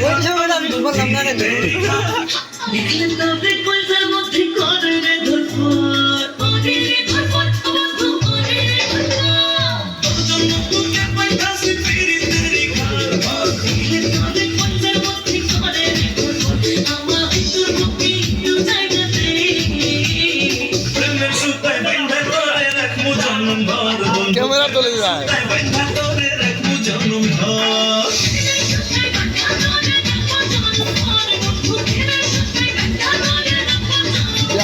Huwag you walang tumakam na rin. মেরা চলে যায়।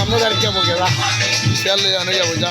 আমরা দাঁড়িয়ে যাব গেলা চলে যাব যা।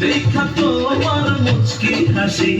দেখা তোমার মুচকি হাসি।